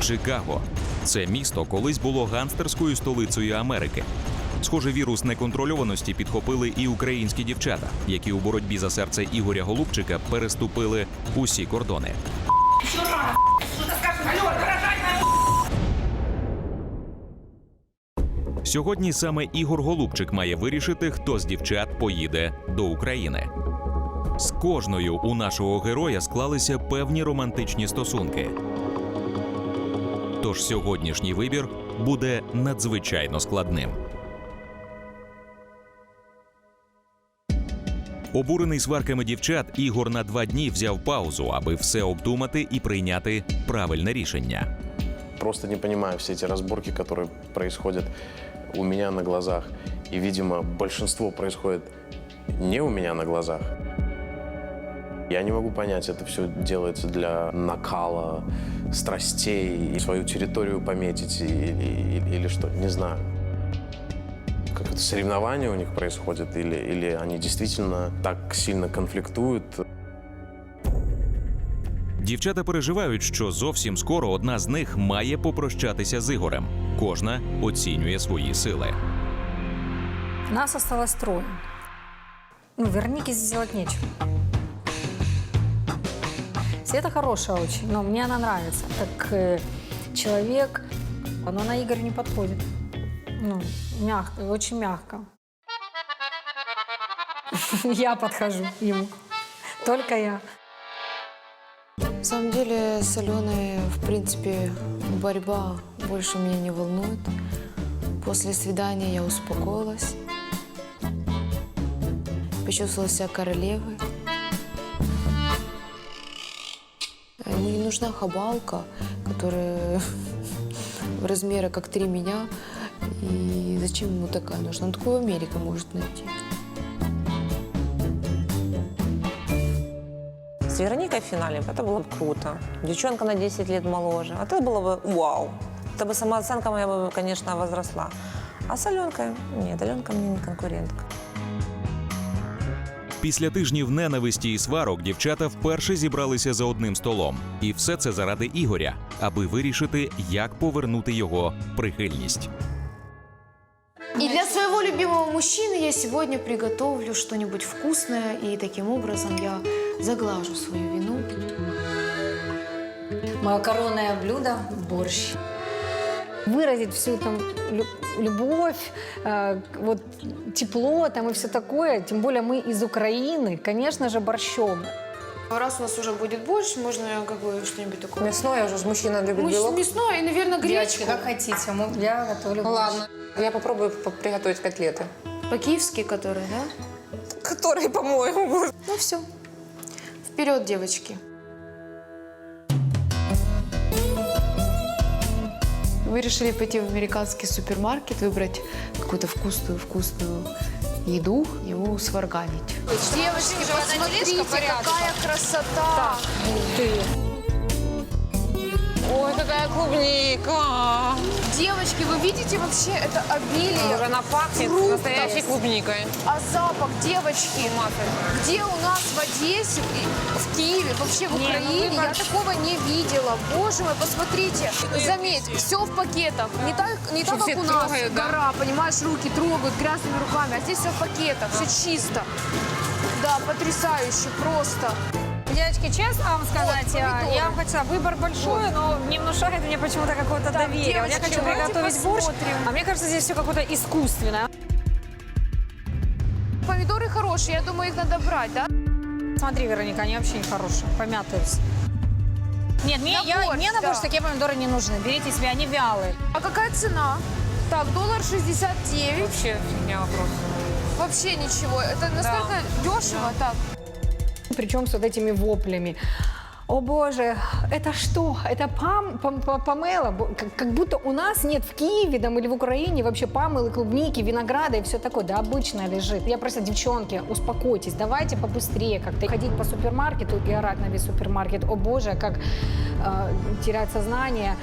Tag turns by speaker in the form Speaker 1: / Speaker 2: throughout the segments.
Speaker 1: Чикаго. Це місто колись було ганстерською столицею Америки. Схоже, вірус неконтрольованості підхопили і українські дівчата, які у боротьбі за серце Ігоря Голубчика переступили усі кордони. Сьогодні саме Ігор Голубчик має вирішити, хто з дівчат поїде до України. З кожною у нашого героя склалися певні романтичні стосунки. Тож сьогоднішній вибір буде надзвичайно складним. Обурений сварками дівчат, Ігор на два дні взяв паузу, аби все обдумати і прийняти правильне рішення.
Speaker 2: Просто не понимаю все эти разборки, которые происходят у меня на глазах. И, видимо, большинство происходит не у меня на глазах. Я не могу понять, это все делается для накала страстей, и свою территорию пометить или, или, или что, не знаю. Как это соревнование у них происходит, или, или они действительно так сильно конфликтуют,
Speaker 1: Дівчата переживають, що зовсім скоро одна з них має попрощатися з Ігорем. Кожна оцінює свої сили.
Speaker 3: Нас осталось трое. Ну, Веронике здесь делать нечего. Света хорошая очень, но мне она нравится. Как э, человек, но на Игорь не подходит. Ну, мягко, очень мягко. Я подхожу ему. Только я.
Speaker 4: На самом деле с Аленой, в принципе, борьба больше меня не волнует. После свидания я успокоилась. Почувствовала себя королевой. Не нужна хабалка, которая в размеры как три меня. И зачем ему такая нужна? Он такую в Америке может найти.
Speaker 5: С Вероникой в финале это было бы круто. Девчонка на 10 лет моложе. А это было бы вау. Это бы самооценка моя бы, конечно, возросла. А с Аленкой? Нет, Аленка мне не конкурентка.
Speaker 1: Після тижнів ненависті і сварок дівчата вперше зібралися за одним столом. І все це заради Ігоря, аби вирішити, як повернути його прихильність.
Speaker 6: И для своего любимого мужчины я сегодня приготовлю что-нибудь вкусное, и таким образом я заглажу свою вину.
Speaker 3: Мое коронное блюдо – борщ. Выразить всю там лю- любовь, э, вот тепло там и все такое. Тем более мы из Украины, конечно же, борщом.
Speaker 6: Раз у нас уже будет борщ, можно как бы что-нибудь такое.
Speaker 5: Мясное уже, мужчина любит
Speaker 6: Муж-
Speaker 5: белок.
Speaker 6: Мясное и, наверное, гречку.
Speaker 3: как хотите, мо- я готовлю
Speaker 5: Ну
Speaker 3: борщ.
Speaker 5: ладно, я попробую по- приготовить котлеты.
Speaker 6: По-киевски, которые, да?
Speaker 5: Которые, по-моему, будут.
Speaker 6: Ну все. Вперед, девочки. Вы решили пойти в американский супермаркет, выбрать какую-то вкусную-вкусную еду, его сварганить. Девочки, посмотрите, какая красота!
Speaker 5: Ой, какая клубника.
Speaker 6: Девочки, вы видите вообще это обилие?
Speaker 5: Уже она пахнет
Speaker 6: фруктов.
Speaker 5: настоящей клубникой.
Speaker 6: А запах, девочки, где у нас в Одессе, и в Киеве, вообще в Украине, я такого не видела. Боже мой, посмотрите. Заметь, все в пакетах. Не так, не
Speaker 5: Что
Speaker 6: так
Speaker 5: все
Speaker 6: как у нас
Speaker 5: трогают, да?
Speaker 6: гора, понимаешь, руки трогают грязными руками, а здесь все в пакетах, все чисто. Да, потрясающе, просто.
Speaker 3: Девочки, честно вам сказать,
Speaker 6: Вот,
Speaker 3: я,
Speaker 6: помидоры.
Speaker 3: я вам хочу выбор большой, но не внушает мне почему-то какого-то
Speaker 6: Так,
Speaker 3: доверия. Вот я
Speaker 6: девочки,
Speaker 3: хочу приготовить
Speaker 6: посмотрим.
Speaker 3: а мне кажется, здесь все какое-то искусственное.
Speaker 6: Помидоры хорошие, я думаю, их надо брать, да?
Speaker 3: Смотри, Вероника, они вообще не хорошие, помятые все. Нет, мне,
Speaker 6: На
Speaker 3: я,
Speaker 6: борщ,
Speaker 3: мне на борщ
Speaker 6: да.
Speaker 3: такие помидоры не нужны. Берите себе, они вялые.
Speaker 6: А какая цена? Так, доллар 69.
Speaker 5: Вообще фигня вопрос.
Speaker 6: Вообще ничего. Это настолько дешево. Так,
Speaker 3: Причем с вот этими воплями. О боже, это что? Это пам, пам, пам- помела? Бо- Как, как будто у нас нет в Киеве там, или в Украине вообще памелы, клубники, винограда и все такое. Да обычно лежит. Я просто, девчонки, успокойтесь, давайте побыстрее как-то ходить по супермаркету и орать на весь супермаркет. О боже, как э, терять сознание.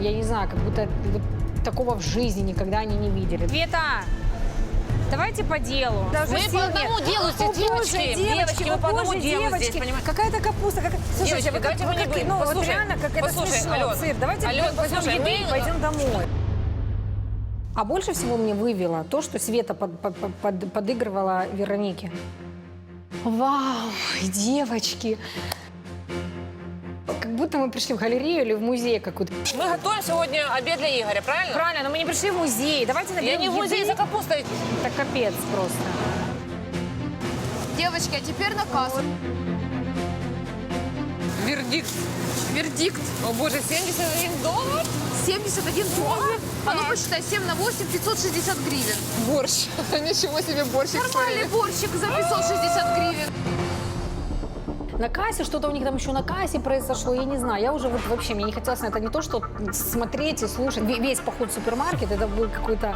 Speaker 3: Я не знаю, как будто вот такого в жизни никогда они не видели. Света, Давайте по делу.
Speaker 5: Мы по одному делу здесь, девочки. Девочки, мы по одному делу здесь, понимаете?
Speaker 3: Какая-то капуста. Как... Слушайте,
Speaker 5: Девочки,
Speaker 3: вы
Speaker 5: давайте
Speaker 3: как,
Speaker 5: мы не будем.
Speaker 3: ну, вот
Speaker 5: Послушай,
Speaker 3: реально, как это
Speaker 5: послушай,
Speaker 3: смешно.
Speaker 5: Алён,
Speaker 3: Цирк, давайте
Speaker 5: Алён,
Speaker 3: возьмем
Speaker 5: послушай,
Speaker 3: еды
Speaker 5: мы-
Speaker 3: и пойдем домой. А больше всего мне вывело то, что Света под- под- под- подыгрывала Веронике. Вау, девочки! Как будто мы пришли в галерею или в музей какой-то.
Speaker 5: Мы готовим сегодня обед для Игоря, правильно?
Speaker 3: Правильно, но мы не пришли в музей. Давайте
Speaker 5: Я
Speaker 3: наберем
Speaker 5: не в музей
Speaker 3: еды.
Speaker 5: за капустой.
Speaker 3: Это капец просто.
Speaker 6: Девочки, а теперь на кассу.
Speaker 5: Вердикт.
Speaker 6: Вердикт.
Speaker 5: О боже, 71 доллар?
Speaker 6: 71 доллар. А ну посчитай, 7 на 8, 560 гривен.
Speaker 5: Борщ. Ничего себе борщик
Speaker 6: Нормальный борщик за 560 гривен.
Speaker 3: На кассе, что-то у них там еще на кассе произошло, я не знаю. Я уже вот вообще, мне не хотелось на это не то, что смотреть и слушать. Ве- Весь поход в супермаркет, это был какой-то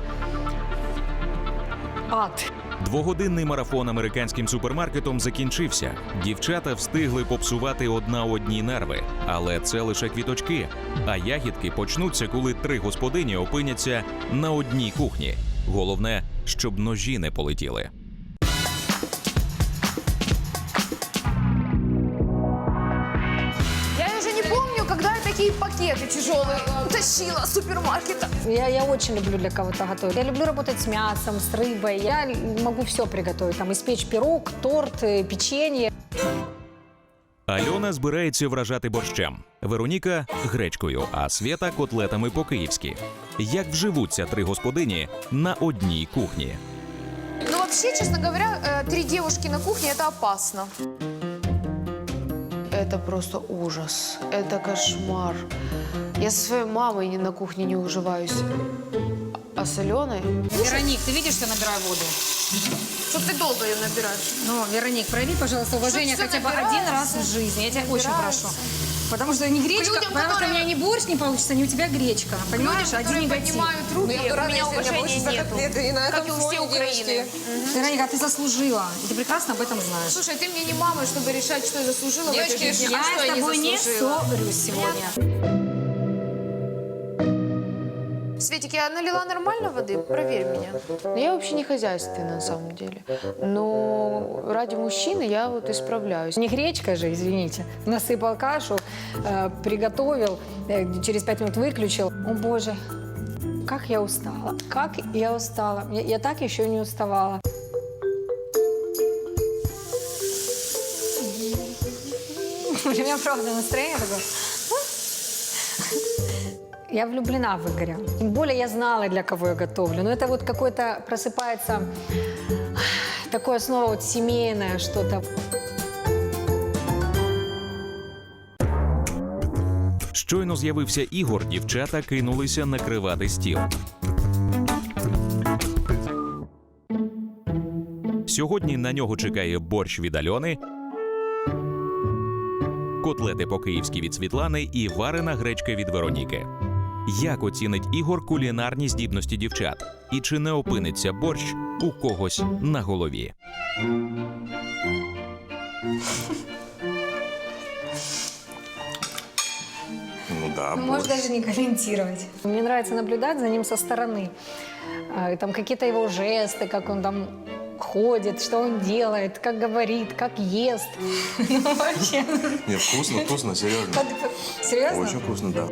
Speaker 3: ад.
Speaker 1: Двогодинний марафон американським супермаркетом закінчився. Дівчата встигли попсувати одна одній нерви, але це лише квіточки. А ягідки почнуться, коли три господині опиняться на одній кухні. Головне, щоб ножі не полетіли.
Speaker 6: тащила с супермаркета.
Speaker 3: Я, я очень люблю для кого-то готовить. Я люблю работать с мясом, с рыбой. Я л- могу все приготовить. Там испечь пирог, торт, э, печенье.
Speaker 1: Альона збирається вражати борщем, Вероніка гречкою, а Свята котлетами по-київськи. Як вживуться три господині на одній кухні?
Speaker 6: Ну вообще, честно говоря, э, три девушки на кухне это опасно.
Speaker 4: Это просто ужас. Это кошмар. Я со своей мамой не- на кухне не уживаюсь. А с Аленой?
Speaker 3: Вероник, ты видишь, что я набираю воду?
Speaker 6: Что ты долго ее набираешь?
Speaker 3: Ну, Вероник, прояви, пожалуйста, уважение хотя бы один раз в жизни. Я тебя очень прошу. Потому что не гречка,
Speaker 6: людям,
Speaker 3: потому что у
Speaker 6: которые-
Speaker 3: меня ни борщ не получится, ни у тебя гречка. Понимаешь,
Speaker 6: Люди,
Speaker 3: один
Speaker 6: которые
Speaker 3: негатив.
Speaker 6: поднимают руки, у меня уважения нету.
Speaker 5: И на
Speaker 6: Как и у всей Украины.
Speaker 3: Вероника, ты заслужила. И ты прекрасно об этом знаешь.
Speaker 6: Слушай, ты мне не мама, чтобы решать, что я заслужила
Speaker 5: Девочки,
Speaker 6: в этой жизни,
Speaker 3: я
Speaker 6: а что
Speaker 3: с
Speaker 6: я не
Speaker 3: тобой не
Speaker 6: заслужила.
Speaker 3: ссорюсь сегодня.
Speaker 6: Светик, я налила нормально воды? Проверь меня.
Speaker 4: Ну, Я вообще не хозяйственная на самом деле. Но ради мужчины я вот исправляюсь.
Speaker 3: Не гречка же, извините. Насыпал кашу, э, приготовил, э, через пять минут выключил. О боже, как я устала, как я устала. Я, я так еще не уставала. У меня правда настроение такое. Я влюблена в Игоря. Тем более я знала, для кого я готовлю. Но это вот какое-то просыпается такое снова вот семейное что-то.
Speaker 1: Щойно з'явився Ігор, дівчата кинулися накривати стіл. Сьогодні на нього чекає борщ від Альони, котлети по-київськи від Світлани і варена гречка від Вероніки. Як оцінить Ігор кулінарні здібності дівчат? І чи не опиниться борщ у когось на голові?
Speaker 2: Ну да,
Speaker 3: Можешь
Speaker 2: борщ.
Speaker 3: даже не комментировать. Мне нравится наблюдать за ним со стороны. А, и Там какие-то его жесты, как он там ходит, что он делает, как говорит, как ест. Ну, вообще.
Speaker 2: Не, вкусно, вкусно, серьезно.
Speaker 3: Серьезно?
Speaker 2: Очень вкусно, да.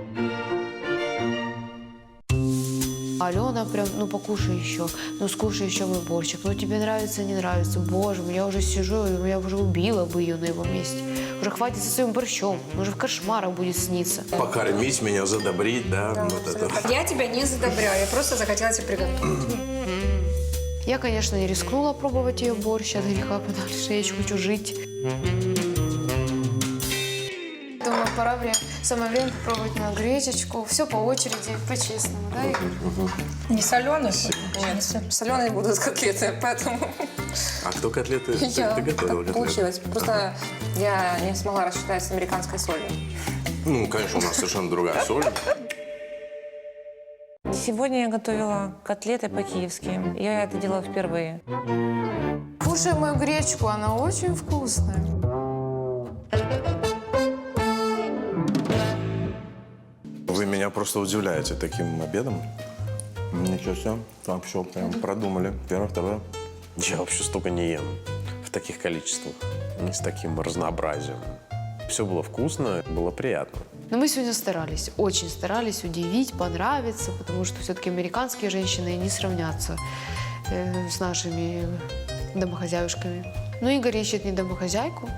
Speaker 4: Алена прям, ну покушай еще, ну скушай еще мой борщик. Ну тебе нравится, не нравится. Боже я уже сижу, я уже убила бы ее на его месте. Уже хватит со своим борщом, уже в кошмарах будет сниться.
Speaker 2: Покормить меня, задобрить, да, вот это.
Speaker 3: Я тебя не задобряю, я просто захотела тебе приготовить.
Speaker 4: Я, конечно, не рискнула пробовать ее борщ от греха подальше, я еще хочу жить.
Speaker 6: Пора время, самое время попробовать на гречечку. Все по очереди, по-честному, да, Игорь?
Speaker 3: Не соленый?
Speaker 5: Нет, соленые будут котлеты, поэтому
Speaker 2: А кто котлеты? Ты,
Speaker 5: я
Speaker 2: ты готовила
Speaker 5: так
Speaker 2: котлеты?
Speaker 5: получилось. Просто я не смогла рассчитать с американской солью.
Speaker 2: Ну, конечно, у нас совершенно другая соль.
Speaker 5: Сегодня я готовила котлеты по-киевски. Я это делала впервые.
Speaker 6: Кушай мою гречку, она очень вкусная.
Speaker 2: Просто удивляете таким обедом.
Speaker 7: Ничего себе. Там все прям продумали. Первое, второе.
Speaker 2: Я вообще столько не ем в таких количествах, не с таким разнообразием. Все было вкусно, было приятно.
Speaker 4: Но мы сегодня старались, очень старались удивить, понравиться, потому что все-таки американские женщины не сравнятся э, с нашими домохозяюшками. Ну, Игорь ищет не домохозяйку,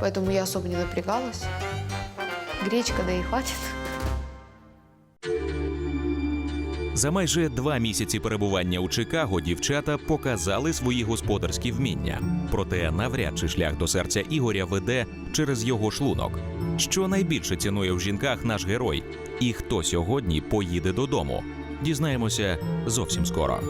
Speaker 4: поэтому я особо не напрягалась. Гречка, да и хватит.
Speaker 1: За майже два місяці перебування у Чикаго дівчата показали свої господарські вміння. Проте навряд чи шлях до серця Ігоря веде через його шлунок. Що найбільше цінує в жінках наш герой, і хто сьогодні поїде додому? Дізнаємося зовсім скоро.